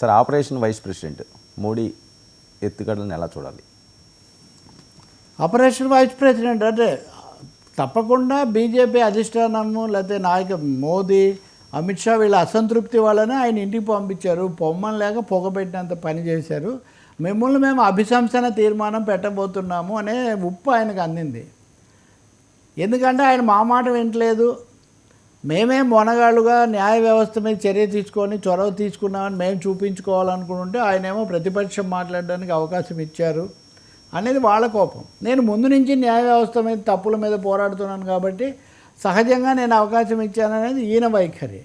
Sir operation vice president Modi ఎత్తుగడలను ఎలా చూడాలి? Operation vice president అంటే తప్పకుండా బీజేపీ అధిష్టానము లేకపోతే నాయక మోదీ అమిత్ షా వీళ్ళ అసంతృప్తి వల్లనే ఆయన ఇంటికి పంపించారు. పొమ్మని లేక పొగబెట్టినంత పని చేశారు. మిమ్మల్ని మేము అభిశంసన తీర్మానం పెట్టబోతున్నాము అనే ఉప్పు ఆయనకు అందింది. ఎందుకంటే ఆయన మా మాట వింటలేదు మేమే మొనగాళ్ళుగా న్యాయ వ్యవస్థ మీద చర్య తీసుకొని చొరవ తీసుకున్నామని మేము చూపించుకోవాలనుకుంటుంటే ఆయనేమో ప్రతిపక్షం మాట్లాడడానికి అవకాశం ఇచ్చారు అనేది వాళ్ళ కోపం. నేను ముందు నుంచి న్యాయ వ్యవస్థ మీద తప్పుల మీద పోరాడుతున్నాను కాబట్టి సహజంగా నేను అవకాశం ఇచ్చాననేది ఈయన వైఖరి.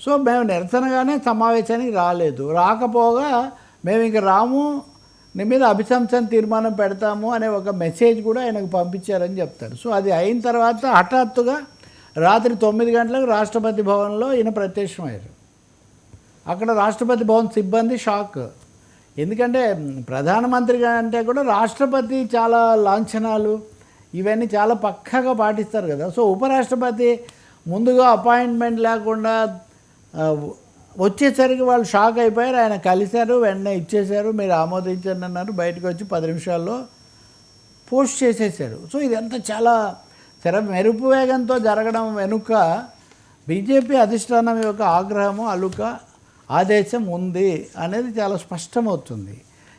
సో మేము నిరసనగానే సమావేశానికి రాలేదు. రాకపోగా మేము ఇంక రాము నీ మీద అభిశంసన తీర్మానం పెడతాము అనే ఒక మెసేజ్ కూడా ఆయనకు పంపించారని చెప్తారు. సో అది అయిన తర్వాత హఠాత్తుగా రాత్రి తొమ్మిది గంటలకు రాష్ట్రపతి భవన్లో ఈయన ప్రత్యక్షమయ్యారు. అక్కడ రాష్ట్రపతి భవన్ సిబ్బంది షాక్. ఎందుకంటే ప్రధానమంత్రిగా అంటే కూడా రాష్ట్రపతి చాలా లాంఛనాలు ఇవన్నీ చాలా పక్కగా పాటిస్తారు కదా. సో ఉపరాష్ట్రపతి ముందుగా అపాయింట్మెంట్ లేకుండా వచ్చేసరికి వాళ్ళు షాక్ అయిపోయారు. ఆయన కలిశారు వెంటనే ఇచ్చేశారు మీరు ఆమోదించండి అన్నారు. బయటకు వచ్చి పది నిమిషాల్లో పోస్ట్ చేసేసారు. సో ఇదంతా చాలా స్థిర మెరుపు వేగంతో జరగడం వెనుక బీజేపీ అధిష్టానం యొక్క ఆగ్రహము అలుక ఆదేశం ఉంది అనేది చాలా స్పష్టమవుతుంది.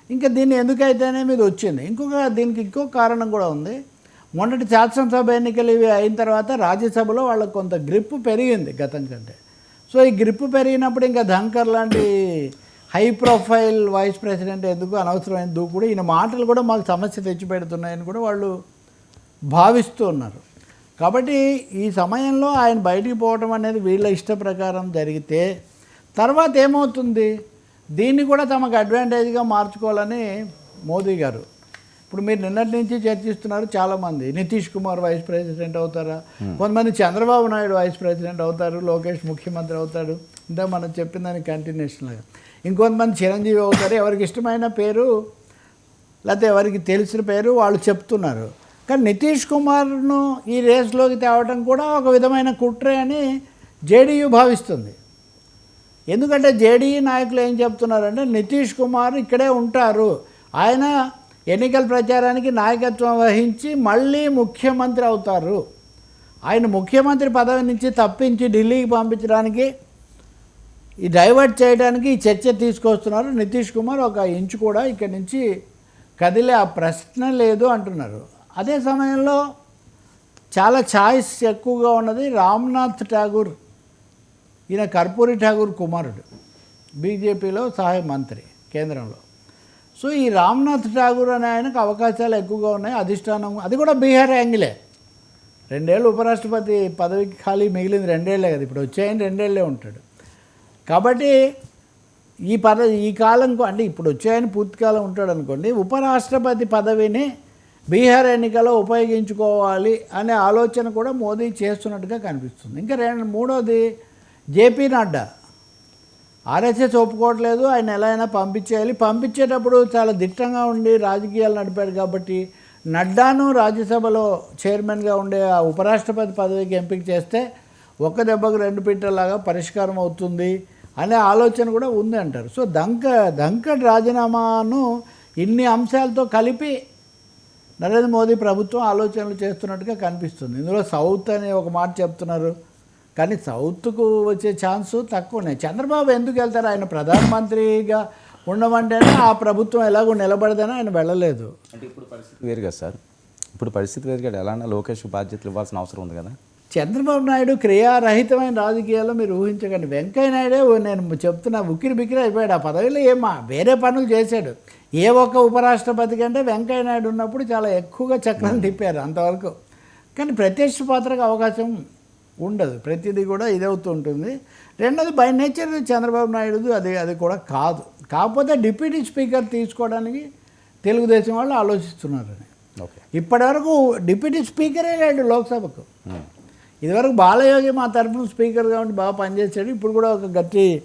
ఇంకా దీన్ని ఎందుకైతేనే మీద వచ్చింది. ఇంకొక దీనికి ఇంకో కారణం కూడా ఉంది. మొన్నటి శాసనసభ ఎన్నికలు ఇవి అయిన తర్వాత రాజ్యసభలో వాళ్ళకు కొంత గ్రిప్ పెరిగింది గతం కంటే. సో ఈ గ్రిప్ పెరిగినప్పుడు ఇంకా ధంకర్ లాంటి హై ప్రొఫైల్ వైస్ ప్రెసిడెంట్ ఎందుకు అనవసరమైన దూకుడు ఈయన మాటలు కూడా మాకు సమస్య తెచ్చిపెడుతున్నాయని కూడా వాళ్ళు భావిస్తూ ఉన్నారు. కాబట్టి ఈ సమయంలో ఆయన బయటికి పోవడం అనేది వీళ్ళ ఇష్ట ప్రకారం జరిగితే తర్వాత ఏమవుతుంది? దీన్ని కూడా తమకు అడ్వాంటేజ్గా మార్చుకోవాలని మోదీ గారు. ఇప్పుడు మీరు నిన్నటి నుంచి చర్చిస్తున్నారు చాలామంది. నితీష్ కుమార్ వైస్ ప్రెసిడెంట్ అవుతారా? కొంతమంది చంద్రబాబు నాయుడు వైస్ ప్రెసిడెంట్ అవుతారు. లోకేష్ ముఖ్యమంత్రి అవుతాడు. అంటే మనం చెప్పిన దానికి కంటిన్యూషన్గా ఇంకొంతమంది చిరంజీవి అవుతారు. ఎవరికి ఇష్టమైన పేరు? లేకపోతే ఎవరికి తెలిసిన పేరు? వాళ్ళు చెప్తున్నారు. కానీ నితీష్ కుమార్ను ఈ రేస్లోకి తేవడం కూడా ఒక విధమైన కుట్రే అని జేడీయూ భావిస్తుంది. ఎందుకంటే జేడీయూ నాయకులు ఏం చెప్తున్నారంటే నితీష్ కుమార్ ఇక్కడే ఉంటారు. ఆయన ఎన్నికల ప్రచారానికి నాయకత్వం వహించి మళ్ళీ ముఖ్యమంత్రి అవుతారు. ఆయన ముఖ్యమంత్రి పదవి నుంచి తప్పించి ఢిల్లీకి పంపించడానికి ఈ డైవర్ట్ చేయడానికి ఈ చర్చ తీసుకొస్తున్నారు. నితీష్ కుమార్ ఒక ఇంచు కూడా ఇక్కడి నుంచి కదిలే ఆ ప్రశ్న లేదు అంటున్నారు. అదే సమయంలో చాలా ఛాయిస్ ఎక్కువగా ఉన్నది రామ్నాథ్ ఠాగూర్. ఈయన కర్పూరి ఠాగూర్ కుమారుడు బీజేపీలో సహాయ మంత్రి కేంద్రంలో. సో ఈ రామ్నాథ్ ఠాగూర్ అనే ఆయనకు అవకాశాలు ఎక్కువగా ఉన్నాయి అధిష్టానం అది కూడా బీహార్ యాంగిలే. రెండేళ్ళు ఉపరాష్ట్రపతి పదవికి ఖాళీ మిగిలింది రెండేళ్ళే కదా ఇప్పుడు వచ్చాయని రెండేళ్ళే ఉంటాడు. కాబట్టి ఈ పద ఈ కాలం అంటే ఇప్పుడు వచ్చాయని పూర్తికాలం ఉంటాడు అనుకోండి ఉపరాష్ట్రపతి పదవిని బీహార్ ఎన్నికలో ఉపయోగించుకోవాలి అనే ఆలోచన కూడా మోదీ చేస్తున్నట్టుగా కనిపిస్తుంది. ఇంకా రెండు మూడోది జేపీ నడ్డా. ఆర్ఎస్ఎస్ ఒప్పుకోవట్లేదు ఆయన ఎలా అయినా పంపించేయాలి. పంపించేటప్పుడు చాలా దిట్టంగా ఉండి రాజకీయాలు నడిపాడు కాబట్టి నడ్డాను రాజ్యసభలో చైర్మన్గా ఉండే ఆ ఉపరాష్ట్రపతి పదవికి ఎంపిక చేస్తే ఒక్క దెబ్బకు రెండు పిట్టలాగా పరిష్కారం అవుతుంది అనే ఆలోచన కూడా ఉంది అంటారు. సో దంక దంకడ్ రాజీనామాను ఇన్ని అంశాలతో కలిపి నరేంద్ర మోదీ ప్రభుత్వం ఆలోచనలు చేస్తున్నట్టుగా కనిపిస్తుంది. ఇందులో సౌత్ అనే ఒక మాట చెప్తున్నారు. కానీ సౌత్కు వచ్చే ఛాన్స్ తక్కువనే. చంద్రబాబు ఎందుకు వెళ్తారు? ఆయన ప్రధానమంత్రిగా ఉండమంటేనే ఆ ప్రభుత్వం ఎలాగో నిలబడదని ఆయన వెళ్ళలేదు. అంటే ఇప్పుడు పరిస్థితి వేరు కదా సార్. ఇప్పుడు పరిస్థితి వేరు కదా. ఎలా లోకేష్ బాధ్యతలు ఇవ్వాల్సిన అవసరం ఉంది కదా. చంద్రబాబు నాయుడు క్రియారహితమైన రాజకీయాల్లో మీరు ఊహించకండి. వెంకయ్య నాయుడే ఓ నేను చెప్తున్నా ఉక్కిరి బిక్కిరి అయిపోయాడు. ఆ పదవిలో ఏమా వేరే పనులు చేశాడు. ఏ ఒక్క ఉపరాష్ట్రపతి కంటే వెంకయ్య నాయుడు ఉన్నప్పుడు చాలా ఎక్కువగా చక్రం తిప్పారు అంతవరకు. కానీ ప్రత్యక్ష పాత్రకు అవకాశం ఉండదు. ప్రతిదీ కూడా ఇదవుతూ ఉంటుంది. రెండోది బై నేచర్ చంద్రబాబు నాయుడుది అది అది కూడా కాదు. కాకపోతే డిప్యూటీ స్పీకర్ తీసుకోవడానికి తెలుగుదేశం వాళ్ళు ఆలోచిస్తున్నారని ఇప్పటివరకు డిప్యూటీ స్పీకరే లేడు లోక్సభకు. ఇదివరకు బాలయోగి మా తరఫున స్పీకర్గా ఉండి బాగా పనిచేశాడు. ఇప్పుడు కూడా ఒక గట్టి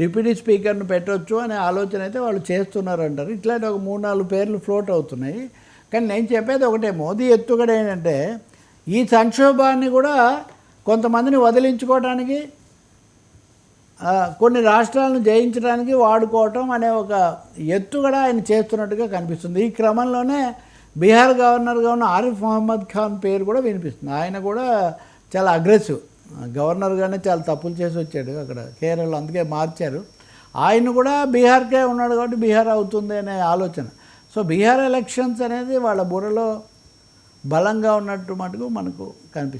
డిప్యూటీ స్పీకర్ను పెట్టవచ్చు అనే ఆలోచన అయితే వాళ్ళు చేస్తున్నారు అంటారు ఇట్లాంటి ఒక మూడు నాలుగు పేర్లు ఫ్లోట్ అవుతున్నాయి. కానీ నేను చెప్పేది ఒకటే మోదీ ఎత్తుగడ ఏంటంటే ఈ సంక్షోభాన్ని కూడా కొంతమందిని వదిలించుకోవడానికి కొన్ని రాష్ట్రాలను జయించడానికి వాడుకోవటం అనే ఒక ఎత్తుగడ ఆయన చేస్తున్నట్టుగా కనిపిస్తుంది. ఈ క్రమంలోనే బీహార్ గవర్నర్గా ఉన్న ఆరిఫ్ మహమ్మద్ ఖాన్ పేరు కూడా వినిపిస్తుంది. ఆయన కూడా చాలా అగ్రెసివ్ గవర్నర్గానే చాలా తప్పులు చేసి వచ్చాడు అక్కడ కేరళలో అందుకే మార్చారు. ఆయన కూడా బీహార్కే ఉన్నాడు కాబట్టి బీహార్ అవుతుంది అనే ఆలోచన. సో బీహార్ ఎలక్షన్స్ అనేది వాళ్ళ బుర్రలో బలంగా ఉన్నట్టు మటుకు మనకు కనిపిస్తుంది.